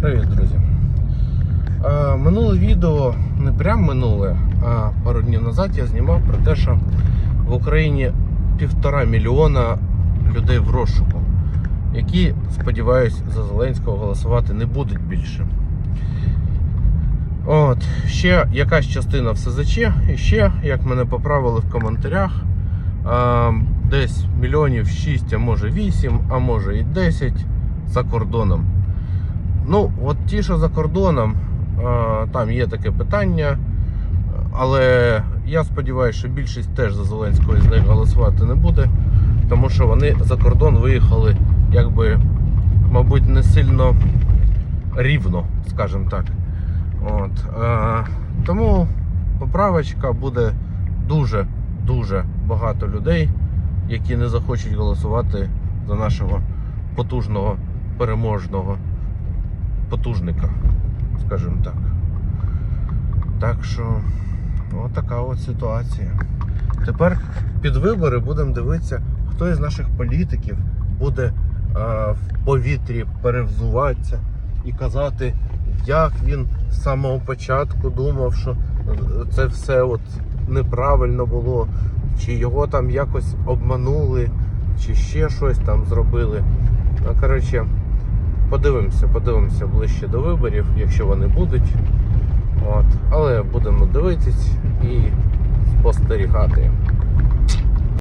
Привіт, друзі. Е, минуле відео, не прям минуле, а пару днів назад я знімав про те, що в Україні півтора мільйона людей в розшуку, які, сподіваюсь, за Зеленського голосувати не будуть більше. От, ще якась частина в СЗЧ, і ще, як мене поправили в коментарях, е, десь мільйонів 6, а може 8, а може і 10 за кордоном. Ну, от ті, що за кордоном, е, там є таке питання. Але я сподіваюся, що більшість теж за Зеленського з них голосувати не буде, тому що вони за кордон виїхали, якби, мабуть, не сильно рівно, скажімо так. От, е, тому поправочка буде дуже-дуже багато людей, які не захочуть голосувати за нашого потужного переможного потужника, скажімо так. Так що, отака от ситуація. Тепер під вибори будемо дивитися, хто із наших політиків буде е, в повітрі перевзуватися і казати, як він з самого початку думав, що це все от неправильно було, чи його там якось обманули, чи ще щось там зробили. Ну, коротше, подивимося, подивимося ближче до виборів, якщо вони будуть. От. Але будемо дивитись і спостерігати.